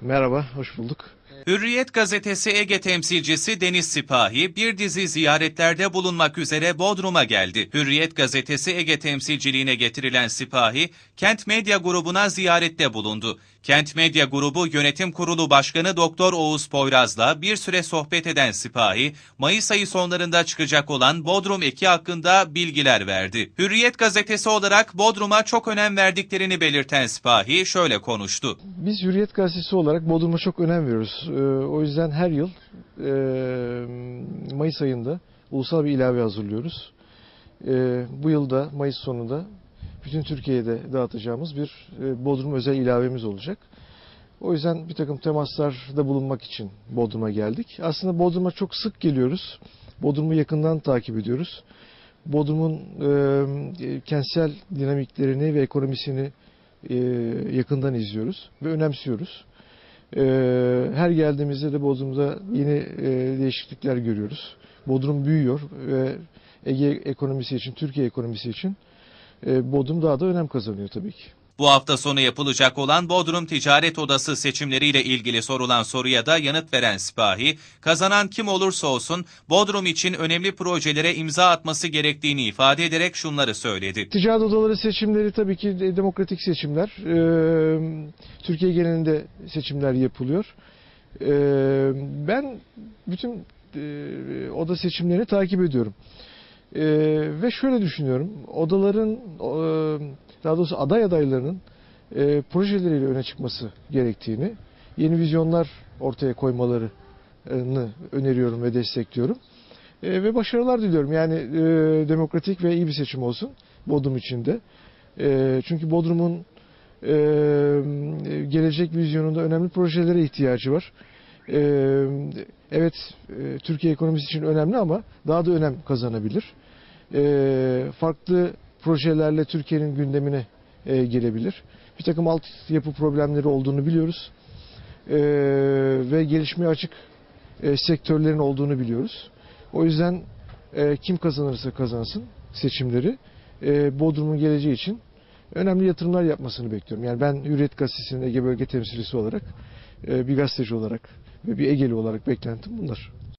Merhaba, hoş bulduk. Hürriyet gazetesi Ege temsilcisi Deniz Sipahi bir dizi ziyaretlerde bulunmak üzere Bodrum'a geldi. Hürriyet gazetesi Ege temsilciliğine getirilen Sipahi, Kent Medya grubuna ziyarette bulundu. Kent Medya grubu yönetim kurulu başkanı Doktor Oğuz Poyraz'la bir süre sohbet eden Sipahi, Mayıs ayı sonlarında çıkacak olan Bodrum eki hakkında bilgiler verdi. Hürriyet gazetesi olarak Bodrum'a çok önem verdiklerini belirten Sipahi şöyle konuştu. Biz Hürriyet Gazetesi olarak Bodrum'a çok önem veriyoruz. Ee, o yüzden her yıl e, Mayıs ayında ulusal bir ilave hazırlıyoruz. Ee, bu yılda Mayıs sonunda bütün Türkiye'de dağıtacağımız bir e, Bodrum özel ilavemiz olacak. O yüzden bir takım temaslarda bulunmak için Bodrum'a geldik. Aslında Bodrum'a çok sık geliyoruz. Bodrum'u yakından takip ediyoruz. Bodrum'un e, kentsel dinamiklerini ve ekonomisini e, yakından izliyoruz ve önemsiyoruz. E, her geldiğimizde de Bodrum'da yeni e, değişiklikler görüyoruz. Bodrum büyüyor ve Ege ekonomisi için, Türkiye ekonomisi için e, Bodrum daha da önem kazanıyor tabii ki. Bu hafta sonu yapılacak olan Bodrum Ticaret Odası seçimleriyle ilgili sorulan soruya da yanıt veren Sipahi, kazanan kim olursa olsun Bodrum için önemli projelere imza atması gerektiğini ifade ederek şunları söyledi. Ticaret odaları seçimleri tabii ki de- demokratik seçimler. Ee, Türkiye genelinde seçimler yapılıyor. Ee, ben bütün e, oda seçimlerini takip ediyorum. Ee, ve şöyle düşünüyorum. Odaların, e, daha doğrusu aday adaylarının e, projeleriyle öne çıkması gerektiğini, yeni vizyonlar ortaya koymalarını öneriyorum ve destekliyorum. E, ve başarılar diliyorum. Yani e, demokratik ve iyi bir seçim olsun Bodrum için de. E, çünkü Bodrum'un e, gelecek vizyonunda önemli projelere ihtiyacı var. E, evet, e, Türkiye ekonomisi için önemli ama daha da önem kazanabilir. E, farklı projelerle Türkiye'nin gündemine e, gelebilir. Bir takım altyapı problemleri olduğunu biliyoruz. E, ve gelişmeye açık e, sektörlerin olduğunu biliyoruz. O yüzden e, kim kazanırsa kazansın seçimleri e, Bodrum'un geleceği için önemli yatırımlar yapmasını bekliyorum. Yani ben Hürriyet Gazetesi'nin Ege Bölge Temsilcisi olarak, e, bir gazeteci olarak ve bir Egeli olarak beklentim bunlar.